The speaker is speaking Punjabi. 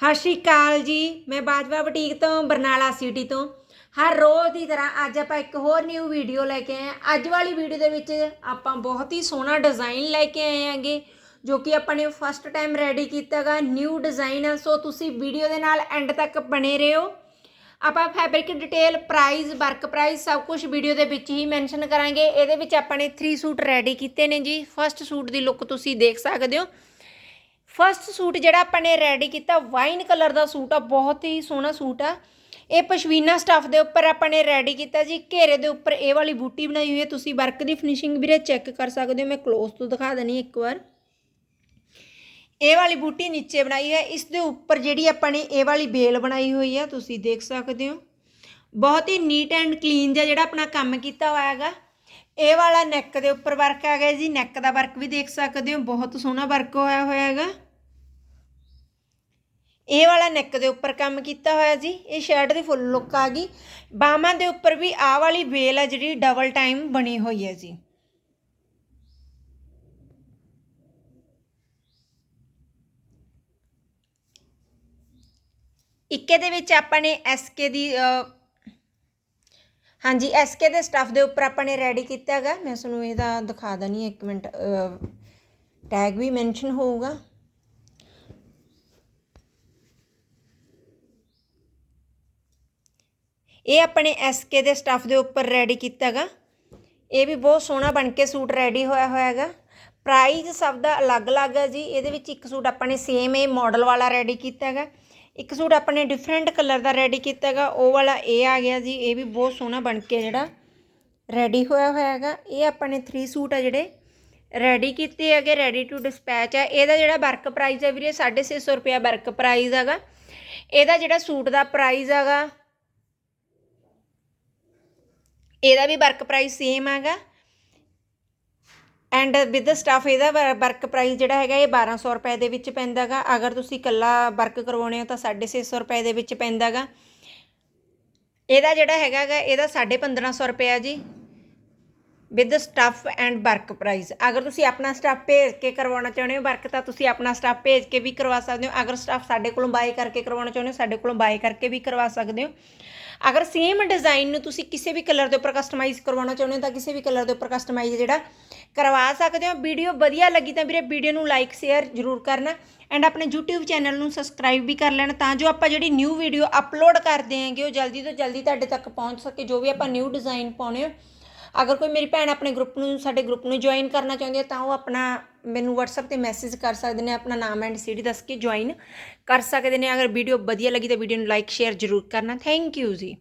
ਸਤਿ ਸ਼੍ਰੀ ਅਕਾਲ ਜੀ, ਮੈਂ ਬਾਜਵਾ ਬੁਟੀਕ ਤੋਂ, ਬਰਨਾਲਾ ਸਿਟੀ ਤੋਂ। ਹਰ ਰੋਜ਼ ਦੀ ਤਰ੍ਹਾਂ ਅੱਜ ਆਪਾਂ ਇੱਕ ਹੋਰ ਨਿਊ ਵੀਡੀਓ ਲੈ ਕੇ ਆਏ ਹਾਂ। ਅੱਜ ਵਾਲੀ ਵੀਡੀਓ ਦੇ ਵਿੱਚ ਆਪਾਂ ਬਹੁਤ ਹੀ ਸੋਹਣਾ ਡਿਜ਼ਾਈਨ ਲੈ ਕੇ ਆਏ ਹਾਂਗੇ, ਜੋ ਕਿ ਆਪਾਂ ਨੇ ਫਸਟ ਟਾਈਮ ਰੈਡੀ ਕੀਤਾਗਾ ਨਿਊ ਡਿਜ਼ਾਈਨ ਆ। ਸੋ ਤੁਸੀਂ ਵੀਡੀਓ ਦੇ ਨਾਲ ਐਂਡ ਤੱਕ ਬਣੇ ਰਹੋ। ਆਪਾਂ fabric detail price work price ਸਭ ਕੁਝ ਵੀਡੀਓ ਦੇ ਵਿੱਚ ਹੀ ਮੈਂਸ਼ਨ ਕਰਾਂਗੇ। ਇਹਦੇ ਵਿੱਚ ਆਪਾਂ ਨੇ 3 ਸੂਟ ਰੈਡੀ ਕੀਤੇ ਨੇ ਜੀ। ਫਸਟ ਸੂਟ ਦੀ ਲੁੱਕ ਤੁਸੀਂ ਦੇਖ ਸਕਦੇ ਹੋ। ਫਸਟ ਸੂਟ ਜਿਹੜਾ ਆਪਾਂ ਨੇ ਰੈਡੀ ਕੀਤਾ ਵਾਈਨ ਕਲਰ ਦਾ ਸੂਟ ਆ, ਬਹੁਤ ਹੀ ਸੋਹਣਾ ਸੂਟ ਆ। ਇਹ ਪਸ਼ਮੀਨਾ ਸਟਫ ਦੇ ਉੱਪਰ ਆਪਾਂ ਨੇ ਰੈਡੀ ਕੀਤਾ ਜੀ। ਘੇਰੇ ਦੇ ਉੱਪਰ ਇਹ ਵਾਲੀ ਬੂਟੀ ਬਣਾਈ ਹੋਈ ਹੈ। ਤੁਸੀਂ ਵਰਕ ਦੀ ਫਿਨਿਸ਼ਿੰਗ ਵੀਰੇ ਚੈੱਕ ਕਰ ਸਕਦੇ ਹੋ। ਮੈਂ ক্লোਜ਼ ਤੋਂ ਦਿਖਾ ਦਣੀ ਇੱਕ ਵਾਰ। ਇਹ ਵਾਲੀ ਬੂਟੀ ਨੀਚੇ ਬਣਾਈ ਹੈ। ਇਸ ਦੇ ਉੱਪਰ ਜਿਹੜੀ ਆਪਾਂ ਨੇ ਇਹ ਵਾਲੀ ਬੇਲ ਬਣਾਈ ਹੋਈ ਹੈ। ਤੁਸੀਂ ਦੇਖ ਸਕਦੇ ਹੋ। ਬਹੁਤ ਹੀ ਨੀਟ ਐਂਡ ਕਲੀਨ ਜਿਹਾ ਜਿਹੜਾ ਆਪਣਾ ਕੰਮ ਕੀਤਾ ਹੋਇਆ ਹੈਗਾ। ਇਹ ਵਾਲਾ ਨੈਕ ਦੇ ਉੱਪਰ ਵਰਕ ਆ ਗਿਆ ਜੀ। ਨੈਕ ਦਾ ਵਰਕ ਵੀ ਦੇਖ ਸਕਦੇ ਹੋ। ਬਹੁਤ ਸੋਹਣਾ ਵਰਕ ਹੋਇਆ ਹੋਇਆ ਹੈਗਾ। ਇਹ ਵਾਲਾ ਨੈਕ ਦੇ ਉੱਪਰ ਕੰਮ ਕੀਤਾ ਹੋਇਆ ਜੀ ਇਹ ਸ਼ਰਟ ਦੀ ਫੁੱਲ ਲੁੱਕ ਆ ਗਈ। ਬਾਹਾਂ ਦੇ ਉੱਪਰ ਵੀ ਆਹ ਵਾਲੀ ਵੇਲ ਆ ਜਿਹੜੀ ਡਬਲ ਟਾਈਮ ਬਣੀ ਹੋਈ ਹੈ ਜੀ। ਇੱਕੇ ਦੇ ਵਿੱਚ ਆਪਾਂ ਨੇ ਐਸਕੇ ਦੀ ਅ, ਹਾਂਜੀ ਐਸਕੇ ਦੇ ਸਟਫ ਦੇ ਉੱਪਰ ਆਪਾਂ ਨੇ ਰੈਡੀ ਕੀਤਾ ਹੈਗਾ। ਮੈਂ ਤੁਹਾਨੂੰ ਇਹਦਾ ਦਿਖਾ ਦਣੀ ਇੱਕ ਮਿੰਟ ਟੈਗ ਵੀ ਮੈਂਸ਼ਨ ਹੋਊਗਾ। ਇਹ ਆਪਣੇ ਐਸਕੇ ਦੇ ਸਟਫ ਦੇ ਉੱਪਰ ਰੈਡੀ ਕੀਤਾ ਹੈਗਾ ਇਹ ਵੀ ਬਹੁਤ ਸੋਹਣਾ ਬਣ ਕੇ ਸੂਟ ਰੈਡੀ ਹੋਇਆ ਹੋਇਆ ਹੈਗਾ ਪ੍ਰਾਈਸ ਸਭ ਦਾ ਅਲੱਗ-ਅਲੱਗ ਹੈ ਜੀ। ਇਹਦੇ ਵਿੱਚ ਇੱਕ ਸੂਟ ਆਪਾਂ ਨੇ ਸੇਮ ਇਹ ਮਾਡਲ ਵਾਲਾ ਰੈਡੀ ਕੀਤਾ ਹੈਗਾ ਇੱਕ ਸੂਟ ਆਪਾਂ ਨੇ ਡਿਫਰੈਂਟ ਕਲਰ ਦਾ ਰੈਡੀ ਕੀਤਾ ਹੈਗਾ ਉਹ ਵਾਲਾ ਇਹ ਆ ਗਿਆ ਜੀ। ਇਹ ਵੀ ਬਹੁਤ ਸੋਹਣਾ ਬਣ ਕੇ ਜਿਹੜਾ ਰੈਡੀ ਹੋਇਆ ਹੋਇਆ ਹੈਗਾ ਇਹ ਆਪਾਂ ਨੇ 3 ਸੂਟ ਆ ਜਿਹੜੇ ਰੈਡੀ ਕੀਤੇ ਹੈਗੇ ਰੈਡੀ ਟੂ ਡਿਸਪੈਚ ਹੈ ਇਹਦਾ ਜਿਹੜਾ ਵਰਕ ਪ੍ਰਾਈਸ ਹੈ ਵੀਰੇ 650 ਰੁਪਿਆ ਵਰਕ ਪ੍ਰਾਈਸ ਹੈਗਾ। ਇਹਦਾ ਜਿਹੜਾ ਸੂਟ ਦਾ ਪ੍ਰਾਈਸ ਹੈਗਾ ਇਹਦਾ ਵੀ ਵਰਕ ਪ੍ਰਾਈਸ ਸੇਮ ਹੈਗਾ। ਐਂਡ ਵਿਦ ਸਟਾਫ ਇਹਦਾ ਵਰਕ ਪ੍ਰਾਈਸ ਜਿਹੜਾ ਹੈਗਾ ਇਹ 1200 ਰੁਪਏ ਦੇ ਵਿੱਚ ਪੈਂਦਾਗਾ ਅਗਰ ਤੁਸੀਂ ਇਕੱਲਾ ਵਰਕ ਕਰਵਾਉਣੇ ਹੋ ਤਾਂ 650 ਰੁਪਏ ਦੇ ਵਿੱਚ ਪੈਂਦਾਗਾ ਇਹਦਾ ਜਿਹੜਾ ਹੈਗਾਗਾ ਇਹਦਾ 1550 ਰੁਪਏ ਜੀ। With stuff and work price ਅਗਰ ਤੁਸੀਂ ਆਪਣਾ ਸਟੱਫ ਭੇਜ ਕੇ ਕਰਵਾਉਣਾ ਚਾਹੁੰਦੇ ਹੋ ਵਰਕ ਤਾਂ ਤੁਸੀਂ ਆਪਣਾ ਸਟੱਫ ਭੇਜ ਕੇ ਵੀ ਕਰਵਾ ਸਕਦੇ ਹੋ। ਅਗਰ ਸਟੱਫ ਸਾਡੇ ਕੋਲੋਂ ਬਾਏ ਕਰਕੇ ਕਰਵਾਉਣਾ ਚਾਹੁੰਦੇ ਹੋ, ਸਾਡੇ ਕੋਲੋਂ ਬਾਏ ਕਰਕੇ ਵੀ ਕਰਵਾ ਸਕਦੇ ਹੋ। ਅਗਰ ਸੇਮ ਡਿਜ਼ਾਈਨ ਨੂੰ ਤੁਸੀਂ ਕਿਸੇ ਵੀ ਕਲਰ ਦੇ ਉੱਪਰ ਕਸਟਮਾਈਜ਼ ਕਰਵਾਉਣਾ ਚਾਹੁੰਦੇ ਹੋ, ਤਾਂ ਕਿਸੇ ਵੀ ਕਲਰ ਦੇ ਉੱਪਰ ਕਸਟਮਾਈਜ਼ ਜਿਹੜਾ ਕਰਵਾ ਸਕਦੇ ਹੋ। ਵੀਡੀਓ ਵਧੀਆ ਲੱਗੀ ਤਾਂ ਵੀਰੇ ਵੀਡੀਓ ਨੂੰ ਲਾਈਕ ਸ਼ੇਅਰ ਜ਼ਰੂਰ ਕਰਨਾ ਐਂਡ ਆਪਣੇ YouTube ਚੈਨਲ ਨੂੰ ਸਬਸਕ੍ਰਾਈਬ ਵੀ ਕਰ ਲੈਣਾ ਤਾਂ ਜੋ ਆਪਾਂ ਜਿਹੜੀ ਨਿਊ ਵੀਡੀਓ ਅਪਲੋਡ ਕਰਦੇ ਹਾਂਗੇ, ਉਹ ਜਲਦੀ ਤੋਂ ਜਲਦੀ ਤੁਹਾਡੇ ਤੱਕ ਪਹੁੰਚ ਸਕੇ, ਜੋ ਵੀ ਆਪਾਂ ਨਿਊ ਡਿਜ਼ਾਈਨ ਪਾਉਣੇ ਹੋ। ਅਗਰ ਕੋਈ ਮੇਰੀ ਭੈਣ ਆਪਣੇ ਗਰੁੱਪ ਨੂੰ, ਸਾਡੇ ਗਰੁੱਪ ਨੂੰ ਜੁਆਇਨ ਕਰਨਾ ਚਾਹੁੰਦੀ ਹੈ ਤਾਂ ਉਹ ਆਪਣਾ ਮੈਨੂੰ WhatsApp ਤੇ ਮੈਸੇਜ ਕਰ ਸਕਦੇ ਨੇ, ਆਪਣਾ ਨਾਮ ਐਂਡ ਸਿਟੀ ਦੱਸ ਕੇ ਜੁਆਇਨ ਕਰ ਸਕਦੇ ਨੇ। ਅਗਰ ਵੀਡੀਓ ਵਧੀਆ ਲੱਗੀ ਤਾਂ ਵੀਡੀਓ ਨੂੰ ਲਾਈਕ ਸ਼ੇਅਰ ਜ਼ਰੂਰ ਕਰਨਾ। ਥੈਂਕ ਯੂ ਜੀ।